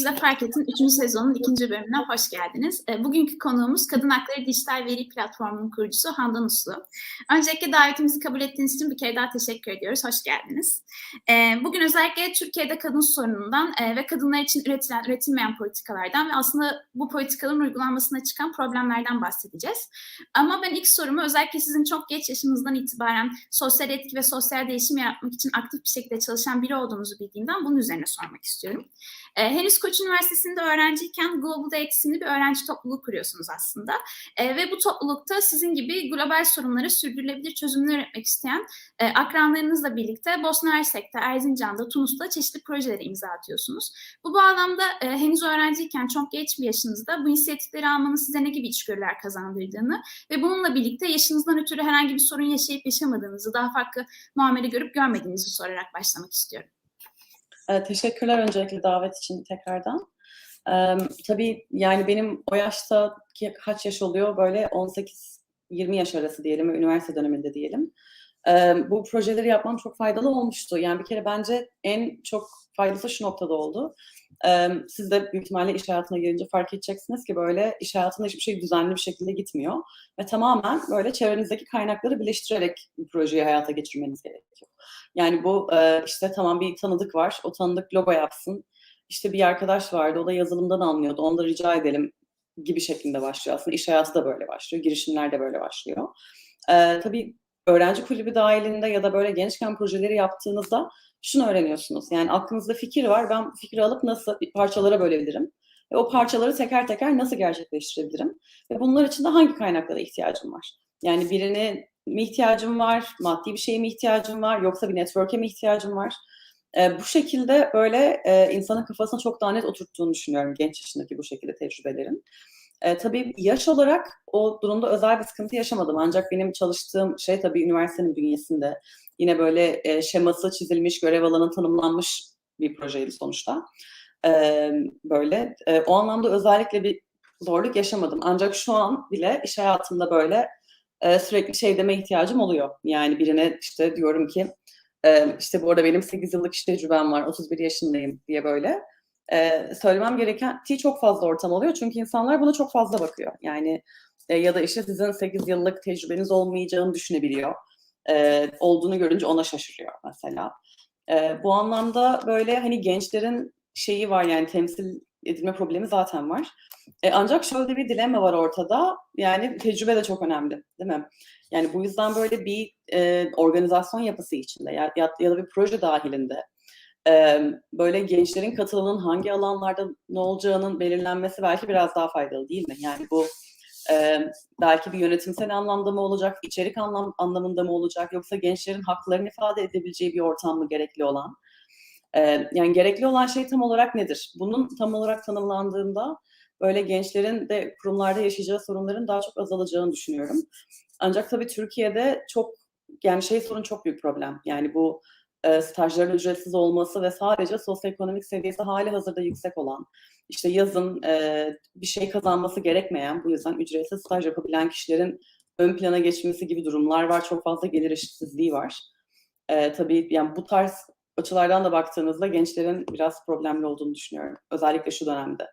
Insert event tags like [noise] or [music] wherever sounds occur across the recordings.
Arayüzle Fark Et'in 3. sezonun 2. bölümüne hoş geldiniz. E, bugünkü konuğumuz Kadın Hakları Dijital Veri Platformu'nun kurucusu Handan Uslu. Öncelikle davetimizi kabul ettiğiniz için bir kere daha teşekkür ediyoruz. Hoş geldiniz. E, bugün özellikle Türkiye'de kadın sorunundan e, ve kadınlar için üretilen, üretilmeyen politikalardan ve aslında bu politikaların uygulanmasına çıkan problemlerden bahsedeceğiz. Ama ben ilk sorumu özellikle sizin çok geç yaşınızdan itibaren sosyal etki ve sosyal değişim yaratmak için aktif bir şekilde çalışan biri olduğunuzu bildiğimden bunun üzerine sormak istiyorum. E, henüz Koç Üniversitesi'nde öğrenciyken Global Day isimli bir öğrenci topluluğu kuruyorsunuz aslında. E, ve bu toplulukta sizin gibi global sorunları sürdürülebilir çözümler üretmek isteyen e, akranlarınızla birlikte Bosna Hersek'te, Erzincan'da, Tunus'ta çeşitli projelere imza atıyorsunuz. Bu bağlamda e, henüz öğrenciyken çok genç bir yaşınızda bu inisiyatifleri almanın size ne gibi içgörüler kazandırdığını ve bununla birlikte yaşınızdan ötürü herhangi bir sorun yaşayıp yaşamadığınızı, daha farklı muamele görüp görmediğinizi sorarak başlamak istiyorum. E, teşekkürler öncelikle davet için tekrardan. E, tabii yani benim o yaşta kaç yaş oluyor böyle 18-20 yaş arası diyelim üniversite döneminde diyelim. E, bu projeleri yapmam çok faydalı olmuştu. Yani bir kere bence en çok faydası şu noktada oldu. E, siz de büyük ihtimalle iş hayatına girince fark edeceksiniz ki böyle iş hayatında hiçbir şey düzenli bir şekilde gitmiyor. Ve tamamen böyle çevrenizdeki kaynakları birleştirerek bu projeyi hayata geçirmeniz gerekiyor. Yani bu işte tamam bir tanıdık var, o tanıdık logo yapsın. İşte bir arkadaş vardı, o da yazılımdan anlıyordu, onu da rica edelim gibi şeklinde başlıyor. Aslında iş hayatı da böyle başlıyor, girişimler de böyle başlıyor. Ee, tabii öğrenci kulübü dahilinde ya da böyle gençken projeleri yaptığınızda şunu öğreniyorsunuz. Yani aklınızda fikir var, ben fikri alıp nasıl parçalara bölebilirim? Ve o parçaları teker teker nasıl gerçekleştirebilirim? Ve bunlar için de hangi kaynaklara ihtiyacım var? Yani birini mi ihtiyacım var, maddi bir şeye mi ihtiyacım var, yoksa bir network'e mi ihtiyacım var? E, bu şekilde böyle e, insanın kafasına çok daha net oturttuğunu düşünüyorum genç yaşındaki bu şekilde tecrübelerin. E, tabii yaş olarak o durumda özel bir sıkıntı yaşamadım. Ancak benim çalıştığım şey tabii üniversitenin bünyesinde yine böyle e, şeması çizilmiş, görev alanı tanımlanmış bir projeydi sonuçta. E, böyle e, o anlamda özellikle bir zorluk yaşamadım. Ancak şu an bile iş hayatında böyle e, sürekli şey deme ihtiyacım oluyor. Yani birine işte diyorum ki e, işte bu arada benim 8 yıllık iş tecrübem var, 31 yaşındayım diye böyle e, söylemem gereken ki çok fazla ortam oluyor. Çünkü insanlar buna çok fazla bakıyor. Yani e, ya da işte sizin 8 yıllık tecrübeniz olmayacağını düşünebiliyor. E, olduğunu görünce ona şaşırıyor mesela. E, bu anlamda böyle hani gençlerin şeyi var yani temsil edilme problemi zaten var. E, ancak şöyle bir dilema var ortada. Yani tecrübe de çok önemli, değil mi? Yani bu yüzden böyle bir e, organizasyon yapısı içinde ya, ya, ya da bir proje dahilinde böyle gençlerin katılımının hangi alanlarda ne olacağının belirlenmesi belki biraz daha faydalı değil mi? Yani bu belki bir yönetimsel anlamda mı olacak, içerik anlam, anlamında mı olacak yoksa gençlerin haklarını ifade edebileceği bir ortam mı gerekli olan? Yani gerekli olan şey tam olarak nedir? Bunun tam olarak tanımlandığında böyle gençlerin de kurumlarda yaşayacağı sorunların daha çok azalacağını düşünüyorum. Ancak tabii Türkiye'de çok yani şey sorun çok büyük problem. Yani bu e, stajların ücretsiz olması ve sadece sosyoekonomik seviyesi hali hazırda yüksek olan, işte yazın e, bir şey kazanması gerekmeyen, bu yüzden ücretsiz staj yapabilen kişilerin ön plana geçmesi gibi durumlar var. Çok fazla gelir eşitsizliği var. E, tabii yani bu tarz açılardan da baktığınızda gençlerin biraz problemli olduğunu düşünüyorum. Özellikle şu dönemde.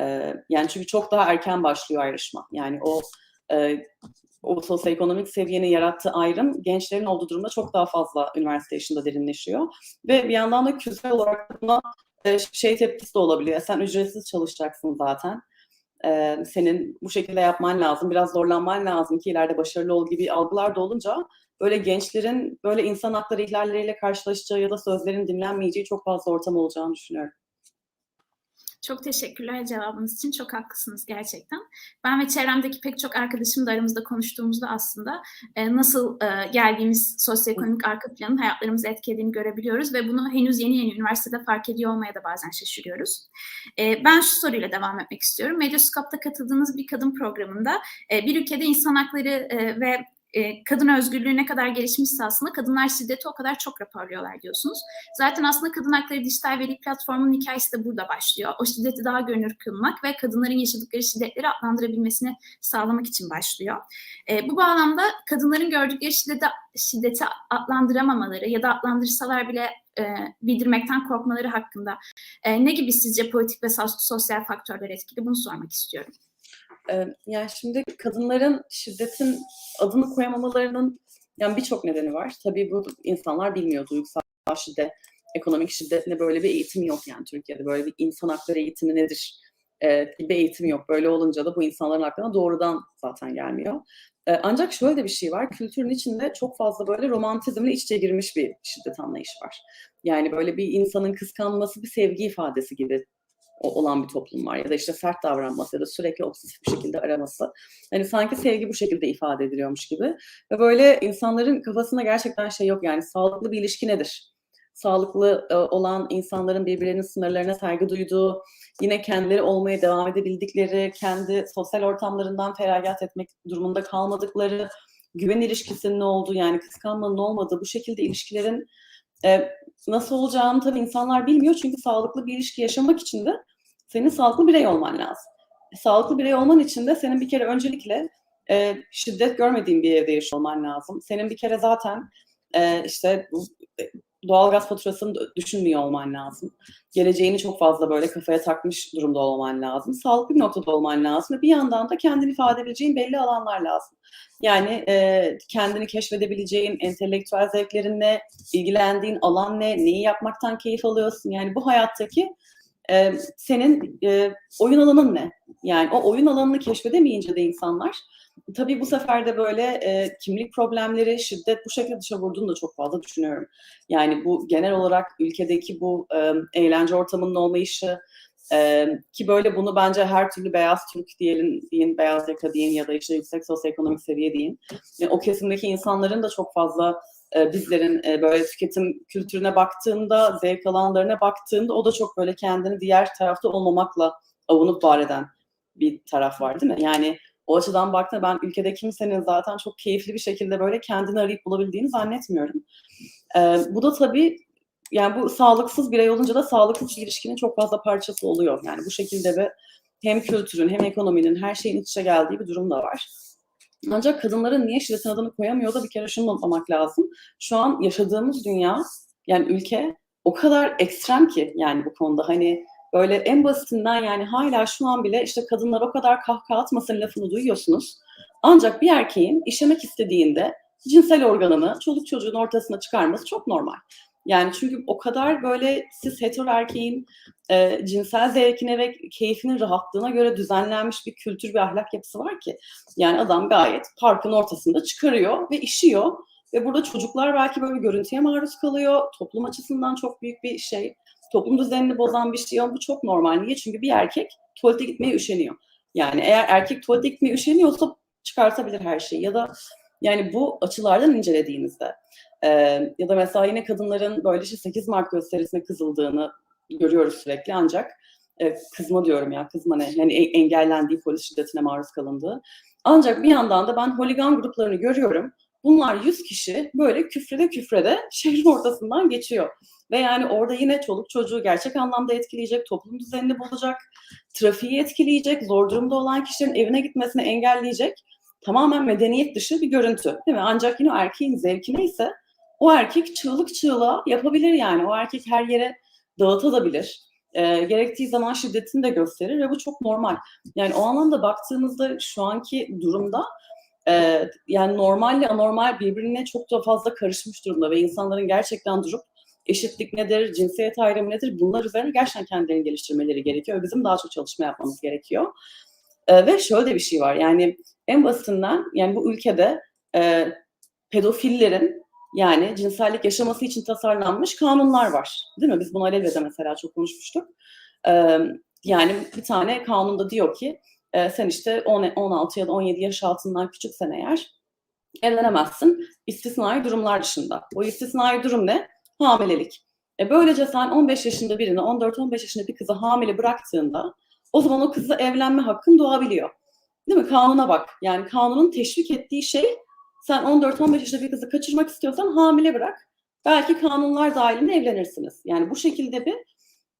E, yani çünkü çok daha erken başlıyor ayrışma. Yani o e, o sosyoekonomik seviyenin yarattığı ayrım gençlerin olduğu durumda çok daha fazla üniversite yaşında derinleşiyor. Ve bir yandan da kültürel olarak buna e, şey tepkisi de olabiliyor. Sen ücretsiz çalışacaksın zaten. E, senin bu şekilde yapman lazım. Biraz zorlanman lazım ki ileride başarılı ol gibi algılar da olunca böyle gençlerin böyle insan hakları ihlalleriyle karşılaşacağı ya da sözlerin dinlenmeyeceği çok fazla ortam olacağını düşünüyorum. Çok teşekkürler cevabınız için. Çok haklısınız gerçekten. Ben ve çevremdeki pek çok arkadaşım da aramızda konuştuğumuzda aslında e, nasıl e, geldiğimiz sosyoekonomik arka planın hayatlarımızı etkilediğini görebiliyoruz ve bunu henüz yeni yeni üniversitede fark ediyor olmaya da bazen şaşırıyoruz. E, ben şu soruyla devam etmek istiyorum. Medyaskop'ta katıldığınız bir kadın programında e, bir ülkede insan hakları e, ve e, kadın özgürlüğü ne kadar gelişmişse aslında kadınlar şiddeti o kadar çok raporluyorlar diyorsunuz. Zaten aslında Kadın Hakları Dijital Veri Platformu'nun hikayesi de burada başlıyor. O şiddeti daha görünür kılmak ve kadınların yaşadıkları şiddetleri adlandırabilmesini sağlamak için başlıyor. E, bu bağlamda kadınların gördükleri şiddeti, şiddeti adlandıramamaları ya da adlandırsalar bile e, bildirmekten korkmaları hakkında e, ne gibi sizce politik ve sosyal faktörler etkili bunu sormak istiyorum. Ee, yani şimdi kadınların şiddetin adını koyamamalarının yani birçok nedeni var. Tabii bu insanlar bilmiyor duygusal şiddet, ekonomik şiddetle böyle bir eğitim yok yani Türkiye'de böyle bir insan hakları eğitimi nedir ee, bir eğitim yok. Böyle olunca da bu insanların aklına doğrudan zaten gelmiyor. Ee, ancak şöyle de bir şey var. Kültürün içinde çok fazla böyle romantizmle iç içe girmiş bir şiddet anlayışı var. Yani böyle bir insanın kıskanması bir sevgi ifadesi gibi olan bir toplum var ya da işte sert davranması ya da sürekli obsesif bir şekilde araması. Hani sanki sevgi bu şekilde ifade ediliyormuş gibi. Ve böyle insanların kafasında gerçekten şey yok yani sağlıklı bir ilişki nedir? Sağlıklı e, olan insanların birbirlerinin sınırlarına saygı duyduğu, yine kendileri olmaya devam edebildikleri, kendi sosyal ortamlarından feragat etmek durumunda kalmadıkları, güven ilişkisinin ne olduğu yani kıskanmanın olmadığı bu şekilde ilişkilerin e, nasıl olacağını tabii insanlar bilmiyor. Çünkü sağlıklı bir ilişki yaşamak için de senin sağlıklı birey olman lazım. E, sağlıklı birey olman için de senin bir kere öncelikle e, şiddet görmediğin bir evde yaşıyor olman lazım. Senin bir kere zaten e, işte doğalgaz faturasını düşünmüyor olman lazım. Geleceğini çok fazla böyle kafaya takmış durumda olman lazım. Sağlıklı bir noktada olman lazım ve bir yandan da kendini ifade edebileceğin belli alanlar lazım. Yani e, kendini keşfedebileceğin entelektüel zevklerinle, ilgilendiğin alan ne, neyi yapmaktan keyif alıyorsun. Yani bu hayattaki e, senin e, oyun alanın ne? Yani o oyun alanını keşfedemeyince de insanlar tabii bu sefer de böyle e, kimlik problemleri, şiddet bu şekilde dışa vurduğunu da çok fazla düşünüyorum. Yani bu genel olarak ülkedeki bu e, eğlence ortamının olmayışı e, ki böyle bunu bence her türlü beyaz Türk diyelim, deyin, beyaz yaka deyin ya da işte yüksek sosyoekonomik seviye deyin. Yani o kesimdeki insanların da çok fazla e, bizlerin e, böyle tüketim kültürüne baktığında, zevk alanlarına baktığında o da çok böyle kendini diğer tarafta olmamakla avunup var eden bir taraf var değil mi? Yani o açıdan baktığında ben ülkede kimsenin zaten çok keyifli bir şekilde böyle kendini arayıp bulabildiğini zannetmiyorum. Ee, bu da tabii yani bu sağlıksız birey olunca da sağlıksız ilişkinin çok fazla parçası oluyor. Yani bu şekilde bir hem kültürün hem ekonominin her şeyin iç içe geldiği bir durum da var. Ancak kadınların niye şiddetin adını koyamıyor da bir kere şunu unutmamak lazım. Şu an yaşadığımız dünya yani ülke o kadar ekstrem ki yani bu konuda hani böyle en basitinden yani hala şu an bile işte kadınlar o kadar kahkaha atmasın lafını duyuyorsunuz. Ancak bir erkeğin işemek istediğinde cinsel organını çoluk çocuğun ortasına çıkarması çok normal. Yani çünkü o kadar böyle siz hetero erkeğin e, cinsel zevkine ve keyfinin rahatlığına göre düzenlenmiş bir kültür bir ahlak yapısı var ki. Yani adam gayet parkın ortasında çıkarıyor ve işiyor. Ve burada çocuklar belki böyle görüntüye maruz kalıyor. Toplum açısından çok büyük bir şey. Toplum düzenini bozan bir şey ama bu çok normal. Niye? Çünkü bir erkek tuvalete gitmeye üşeniyor. Yani eğer erkek tuvalete gitmeye üşeniyorsa çıkartabilir her şeyi. Ya da yani bu açılardan incelediğinizde e, ya da mesela yine kadınların böyle işte 8 Mart gösterisine kızıldığını görüyoruz sürekli ancak e, kızma diyorum ya kızma ne yani engellendiği polis şiddetine maruz kalındığı. Ancak bir yandan da ben holigan gruplarını görüyorum. Bunlar 100 kişi böyle küfrede küfrede [laughs] şehrin ortasından geçiyor. Ve yani orada yine çoluk çocuğu gerçek anlamda etkileyecek, toplum düzenini bozacak, trafiği etkileyecek, zor durumda olan kişilerin evine gitmesini engelleyecek tamamen medeniyet dışı bir görüntü değil mi? Ancak yine erkeğin zevki neyse o erkek çığlık çığlığa yapabilir yani. O erkek her yere dağıtabilir. E, gerektiği zaman şiddetini de gösterir ve bu çok normal. Yani o anlamda baktığımızda şu anki durumda e, yani normalle anormal birbirine çok da fazla karışmış durumda ve insanların gerçekten durup eşitlik nedir, cinsiyet ayrımı nedir bunlar üzerine gerçekten kendilerini geliştirmeleri gerekiyor bizim daha çok çalışma yapmamız gerekiyor. E, ve şöyle de bir şey var yani en basitinden yani bu ülkede e, pedofillerin yani cinsellik yaşaması için tasarlanmış kanunlar var. Değil mi? Biz bunu Alevle'de mesela çok konuşmuştuk. Yani bir tane kanunda diyor ki e, sen işte 10, 16 ya da 17 yaş altından küçüksen eğer evlenemezsin istisnai durumlar dışında. O istisnai durum ne? Hamilelik. E böylece sen 15 yaşında birini 14-15 yaşında bir kızı hamile bıraktığında o zaman o kızla evlenme hakkın doğabiliyor. Değil mi? Kanuna bak. Yani kanunun teşvik ettiği şey Sen 14-15 yaşında bir kızı kaçırmak istiyorsan hamile bırak. Belki kanunlar dahilinde evlenirsiniz. Yani bu şekilde bir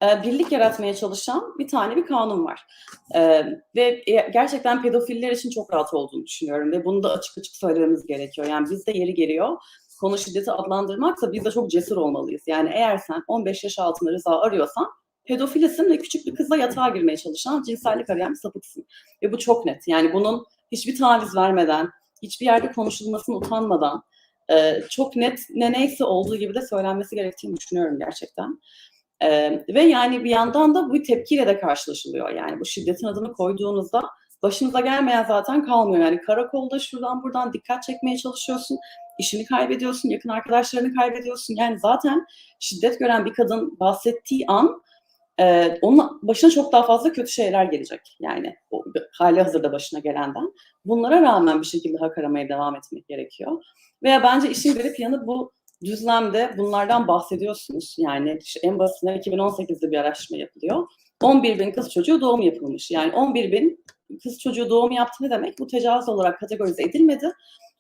e, birlik yaratmaya çalışan bir tane bir kanun var. E, ve e, gerçekten pedofiller için çok rahat olduğunu düşünüyorum ve bunu da açık açık söylememiz gerekiyor. Yani bizde yeri geliyor konu şiddeti adlandırmaksa biz de çok cesur olmalıyız. Yani eğer sen 15 yaş altında rıza arıyorsan pedofilisin ve küçük bir kızla yatağa girmeye çalışan cinsellik arayan bir sapıksın. Ve bu çok net. Yani bunun hiçbir taviz vermeden, hiçbir yerde konuşulmasını utanmadan e, çok net ne neyse olduğu gibi de söylenmesi gerektiğini düşünüyorum gerçekten. E, ve yani bir yandan da bu tepkiyle de karşılaşılıyor. Yani bu şiddetin adını koyduğunuzda başınıza gelmeyen zaten kalmıyor. Yani karakolda şuradan buradan dikkat çekmeye çalışıyorsun. işini kaybediyorsun, yakın arkadaşlarını kaybediyorsun. Yani zaten şiddet gören bir kadın bahsettiği an e, onun başına çok daha fazla kötü şeyler gelecek. Yani o, hali hazırda başına gelenden. Bunlara rağmen bir şekilde hak aramaya devam etmek gerekiyor. Veya bence işin garip yanı bu düzlemde bunlardan bahsediyorsunuz. Yani en basitinden 2018'de bir araştırma yapılıyor. 11 bin kız çocuğu doğum yapılmış. Yani 11 bin kız çocuğu doğum yaptı ne demek? Bu tecavüz olarak kategorize edilmedi.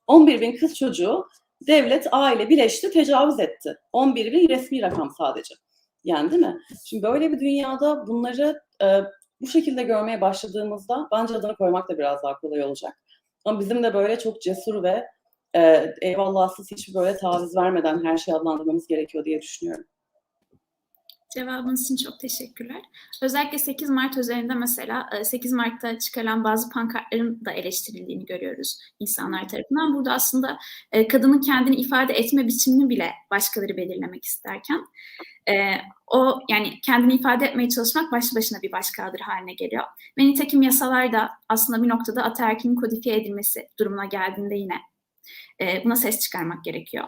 11 bin kız çocuğu devlet, aile birleşti, tecavüz etti. 11 bin resmi rakam sadece. Yani değil mi? Şimdi böyle bir dünyada bunları e, bu şekilde görmeye başladığımızda bence adını koymak da biraz daha kolay olacak. Ama bizim de böyle çok cesur ve e, eyvallahsız hiçbir böyle taviz vermeden her şeyi adlandırmamız gerekiyor diye düşünüyorum. Cevabınız için çok teşekkürler. Özellikle 8 Mart üzerinde mesela 8 Mart'ta çıkarılan bazı pankartların da eleştirildiğini görüyoruz insanlar tarafından. Burada aslında kadının kendini ifade etme biçimini bile başkaları belirlemek isterken o yani kendini ifade etmeye çalışmak başlı başına bir başkadır haline geliyor. Ve nitekim yasalar da aslında bir noktada ataerkinin kodifiye edilmesi durumuna geldiğinde yine buna ses çıkarmak gerekiyor.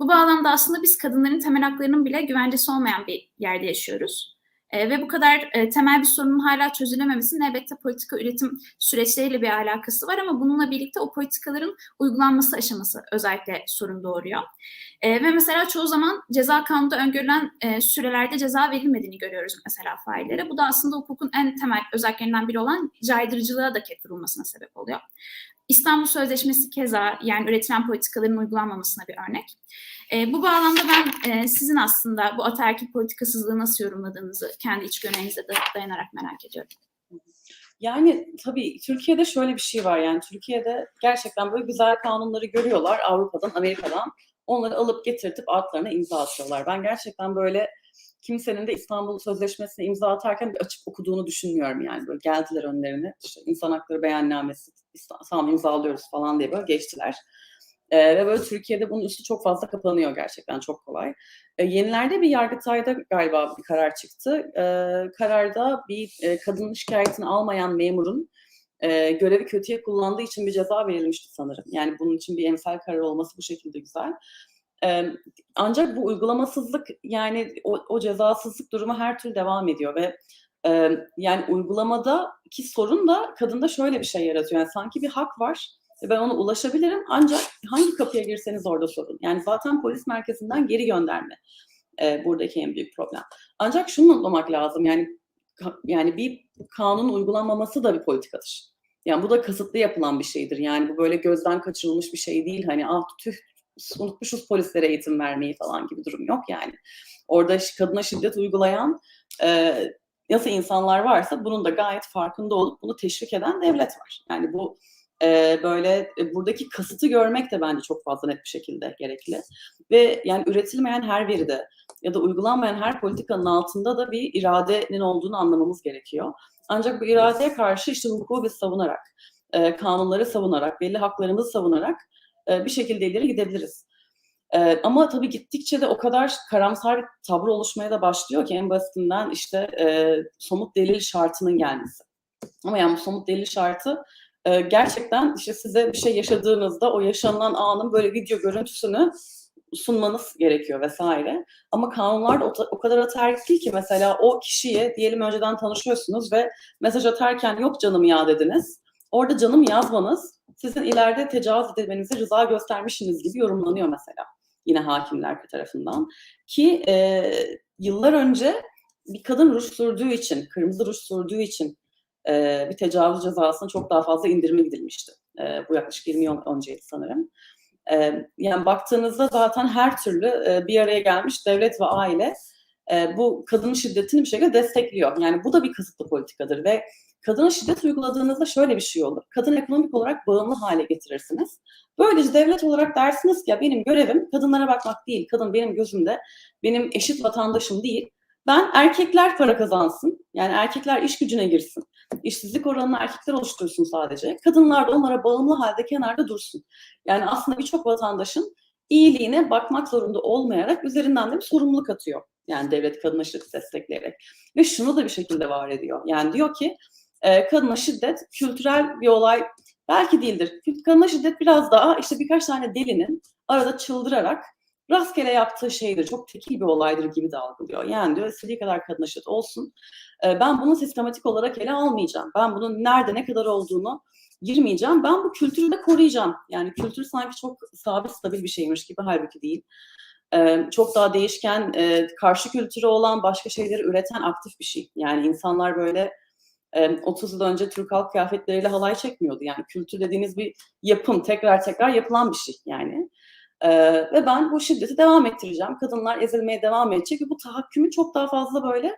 Bu bağlamda aslında biz kadınların temel haklarının bile güvencesi olmayan bir yerde yaşıyoruz. E, ve bu kadar e, temel bir sorunun hala çözülememesinin elbette politika üretim süreçleriyle bir alakası var ama bununla birlikte o politikaların uygulanması aşaması özellikle sorun doğuruyor. E, ve mesela çoğu zaman ceza kanunda öngörülen e, sürelerde ceza verilmediğini görüyoruz mesela faillere. Bu da aslında hukukun en temel özelliklerinden biri olan caydırıcılığa da ket vurulmasına sebep oluyor. İstanbul Sözleşmesi keza yani üretilen politikaların uygulanmamasına bir örnek. E, bu bağlamda ben e, sizin aslında bu ataerkil politikasızlığı nasıl yorumladığınızı kendi iç görünenize dayanarak merak ediyorum. Yani tabii Türkiye'de şöyle bir şey var yani Türkiye'de gerçekten böyle güzel kanunları görüyorlar Avrupa'dan, Amerika'dan. Onları alıp getirtip altlarına imza atıyorlar. Ben gerçekten böyle kimsenin de İstanbul Sözleşmesi'ne imza atarken açıp okuduğunu düşünmüyorum yani. Böyle geldiler önlerine, işte insan hakları beyannamesi, tamam imzalıyoruz falan diye böyle geçtiler. Ee, ve böyle Türkiye'de bunun üstü çok fazla kapanıyor gerçekten çok kolay. Ee, yenilerde bir Yargıtay'da galiba bir karar çıktı. Ee, kararda bir e, kadının şikayetini almayan memurun e, görevi kötüye kullandığı için bir ceza verilmişti sanırım. Yani bunun için bir emsal karar olması bu şekilde güzel. Ancak bu uygulamasızlık yani o, o cezasızlık durumu her türlü devam ediyor ve e, yani uygulamadaki sorun da kadında şöyle bir şey yaratıyor. Yani sanki bir hak var ve ben ona ulaşabilirim ancak hangi kapıya girseniz orada sorun. Yani zaten polis merkezinden geri gönderme e, buradaki en büyük problem. Ancak şunu unutmamak lazım yani yani bir kanun uygulanmaması da bir politikadır. Yani bu da kasıtlı yapılan bir şeydir. Yani bu böyle gözden kaçırılmış bir şey değil. Hani ah tüh unutmuşuz polislere eğitim vermeyi falan gibi durum yok yani. Orada kadına şiddet uygulayan e, nasıl insanlar varsa bunun da gayet farkında olup bunu teşvik eden devlet var. Yani bu e, böyle e, buradaki kasıtı görmek de bence çok fazla net bir şekilde gerekli. Ve yani üretilmeyen her veride ya da uygulanmayan her politikanın altında da bir iradenin olduğunu anlamamız gerekiyor. Ancak bu iradeye karşı işte hukuku biz savunarak, e, kanunları savunarak, belli haklarımızı savunarak e, bir şekilde ileri gidebiliriz. E, ama tabii gittikçe de o kadar karamsar bir tablo oluşmaya da başlıyor ki en basitinden işte e, somut delil şartının gelmesi. Ama yani bu somut delil şartı gerçekten işte size bir şey yaşadığınızda o yaşanılan anın böyle video görüntüsünü sunmanız gerekiyor vesaire. Ama kanunlar da o, o kadar ataerkil değil ki mesela o kişiye diyelim önceden tanışıyorsunuz ve mesaj atarken yok canım ya dediniz. Orada canım yazmanız sizin ileride tecavüz edilmenize rıza göstermişsiniz gibi yorumlanıyor mesela yine hakimler tarafından. Ki e, yıllar önce bir kadın ruj sürdüğü için, kırmızı ruj sürdüğü için e, bir tecavüz cezasına çok daha fazla indirime gidilmişti. E, bu yaklaşık 20 yıl önceydi sanırım. E, yani baktığınızda zaten her türlü e, bir araya gelmiş devlet ve aile e, bu kadın şiddetini bir şekilde destekliyor. Yani bu da bir kısıtlı politikadır ve kadına şiddet uyguladığınızda şöyle bir şey olur. Kadın ekonomik olarak bağımlı hale getirirsiniz. Böylece devlet olarak dersiniz ki ya benim görevim kadınlara bakmak değil. Kadın benim gözümde benim eşit vatandaşım değil. Ben erkekler para kazansın. Yani erkekler iş gücüne girsin. İşsizlik oranını erkekler oluştursun sadece. Kadınlar da onlara bağımlı halde kenarda dursun. Yani aslında birçok vatandaşın iyiliğine bakmak zorunda olmayarak üzerinden de bir sorumluluk atıyor. Yani devlet kadına şiddet destekleyerek. Ve şunu da bir şekilde var ediyor. Yani diyor ki e, kadına şiddet kültürel bir olay belki değildir. Kadına şiddet biraz daha işte birkaç tane delinin arada çıldırarak rastgele yaptığı şeydir. Çok tekil bir olaydır gibi de algılıyor. Yani diyor istediği kadar kadına şiddet olsun. E, ben bunu sistematik olarak ele almayacağım. Ben bunun nerede ne kadar olduğunu girmeyeceğim. Ben bu kültürü de koruyacağım. Yani kültür sanki çok sabit, stabil bir şeymiş gibi halbuki değil. Ee, çok daha değişken, e, karşı kültürü olan, başka şeyleri üreten aktif bir şey. Yani insanlar böyle 30 yıl önce Türk halk kıyafetleriyle halay çekmiyordu. Yani kültür dediğiniz bir yapım, tekrar tekrar yapılan bir şey yani. Ve ben bu şiddeti devam ettireceğim. Kadınlar ezilmeye devam edecek ve bu tahakkümün çok daha fazla böyle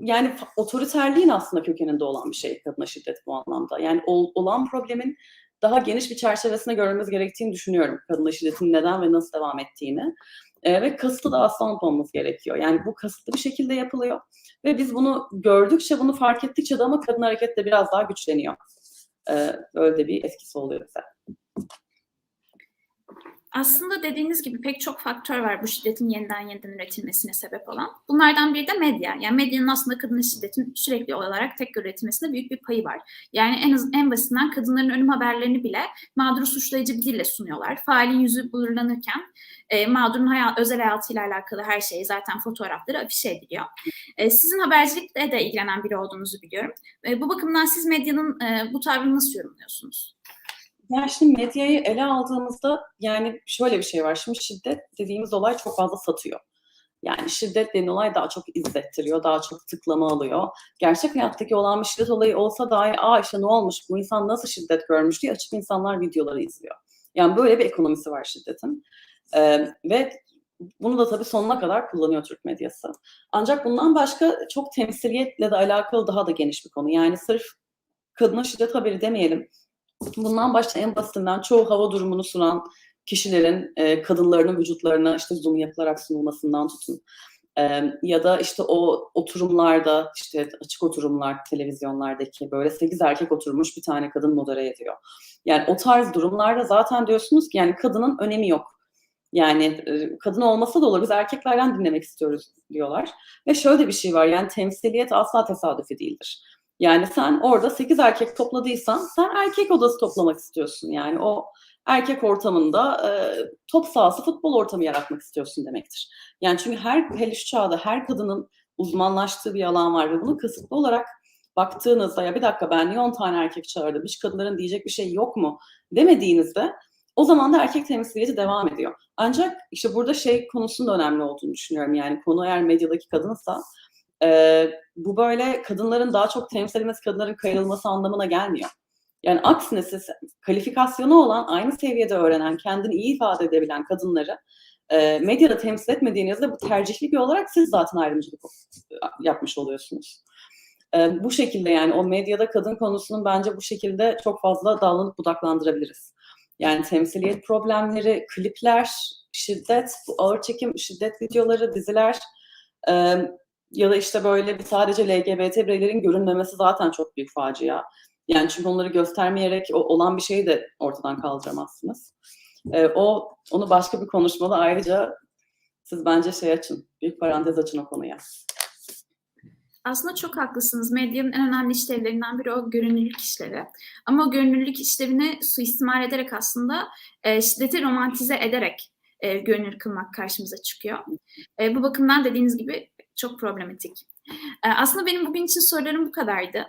yani otoriterliğin aslında kökeninde olan bir şey kadına şiddet bu anlamda. Yani ol, olan problemin daha geniş bir çerçevesine görmemiz gerektiğini düşünüyorum. Kadına şiddetin neden ve nasıl devam ettiğini. E, ve kasıtlı da aslan olmamız gerekiyor. Yani bu kasıtlı bir şekilde yapılıyor. Ve biz bunu gördükçe, bunu fark ettikçe de ama kadın hareket de biraz daha güçleniyor. E, öyle de bir etkisi oluyor bize. Aslında dediğiniz gibi pek çok faktör var bu şiddetin yeniden yeniden üretilmesine sebep olan. Bunlardan biri de medya. Yani medyanın aslında kadın şiddetin sürekli olarak tek üretilmesinde büyük bir payı var. Yani en az en basitinden kadınların ölüm haberlerini bile mağduru suçlayıcı bir dille sunuyorlar. Failin yüzü blurlanırken e, mağdurun hayat, özel hayatıyla alakalı her şeyi zaten fotoğrafları afişe ediliyor. E, sizin habercilikle de ilgilenen biri olduğunuzu biliyorum. E, bu bakımdan siz medyanın e, bu tavrını nasıl yorumluyorsunuz? Yani şimdi medyayı ele aldığımızda yani şöyle bir şey var. Şimdi şiddet dediğimiz olay çok fazla satıyor. Yani şiddet denen olay daha çok izlettiriyor, daha çok tıklama alıyor. Gerçek hayattaki olan bir şiddet olayı olsa dahi aa işte ne olmuş, bu insan nasıl şiddet görmüş diye açıp insanlar videoları izliyor. Yani böyle bir ekonomisi var şiddetin. Ee, ve bunu da tabii sonuna kadar kullanıyor Türk medyası. Ancak bundan başka çok temsiliyetle de alakalı daha da geniş bir konu. Yani sırf kadına şiddet haberi demeyelim Bundan başta en basitinden çoğu hava durumunu sunan kişilerin e, kadınlarının vücutlarına işte zoom yapılarak sunulmasından tutun. E, ya da işte o oturumlarda işte açık oturumlar televizyonlardaki böyle 8 erkek oturmuş bir tane kadın modere ediyor. Yani o tarz durumlarda zaten diyorsunuz ki yani kadının önemi yok. Yani e, kadın olmasa da olur biz erkeklerden dinlemek istiyoruz diyorlar. Ve şöyle bir şey var yani temsiliyet asla tesadüfi değildir. Yani sen orada 8 erkek topladıysan sen erkek odası toplamak istiyorsun. Yani o erkek ortamında e, top sahası futbol ortamı yaratmak istiyorsun demektir. Yani çünkü her hele çağda her kadının uzmanlaştığı bir alan var ve bunu kısıtlı olarak baktığınızda ya bir dakika ben niye 10 tane erkek çağırdım hiç kadınların diyecek bir şey yok mu demediğinizde o zaman da erkek temsiliyeti devam ediyor. Ancak işte burada şey konusunda önemli olduğunu düşünüyorum. Yani konu eğer medyadaki kadınsa e, bu böyle kadınların daha çok temsil edilmesi, kadınların kayırılması anlamına gelmiyor. Yani aksine siz kalifikasyonu olan, aynı seviyede öğrenen, kendini iyi ifade edebilen kadınları e, medyada temsil etmediğinizde bu tercihli bir olarak siz zaten ayrımcılık yapmış oluyorsunuz. E, bu şekilde yani o medyada kadın konusunun bence bu şekilde çok fazla dallanıp budaklandırabiliriz. Yani temsiliyet problemleri, klipler, şiddet, ağır çekim, şiddet videoları, diziler, ya da işte böyle bir sadece LGBT bireylerin görünmemesi zaten çok büyük facia. Yani çünkü onları göstermeyerek olan bir şeyi de ortadan kaldıramazsınız. Ee, o onu başka bir konuşmada ayrıca siz bence şey açın, büyük parantez açın o konuya. Aslında çok haklısınız. Medyanın en önemli işlevlerinden biri o görünürlük işlevi. Ama o görünürlük işlevini suistimal ederek aslında e, şiddeti romantize ederek e, görünür kılmak karşımıza çıkıyor. E, bu bakımdan dediğiniz gibi çok problematik. E, aslında benim bugün için sorularım bu kadardı.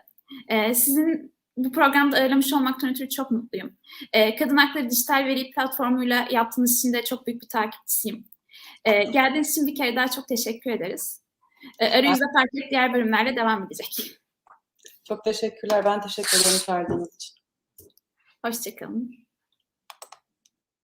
E, sizin bu programda ağırlamış olmaktan ötürü çok mutluyum. E, Kadın Hakları Dijital Veri Platformu'yla yaptığınız için de çok büyük bir takipçisiyim. E, geldiğiniz için bir kere daha çok teşekkür ederiz. E, Arayüzde farklı diğer bölümlerle devam edecek. Çok teşekkürler. Ben teşekkür ederim çağırdığınız için. Hoşçakalın.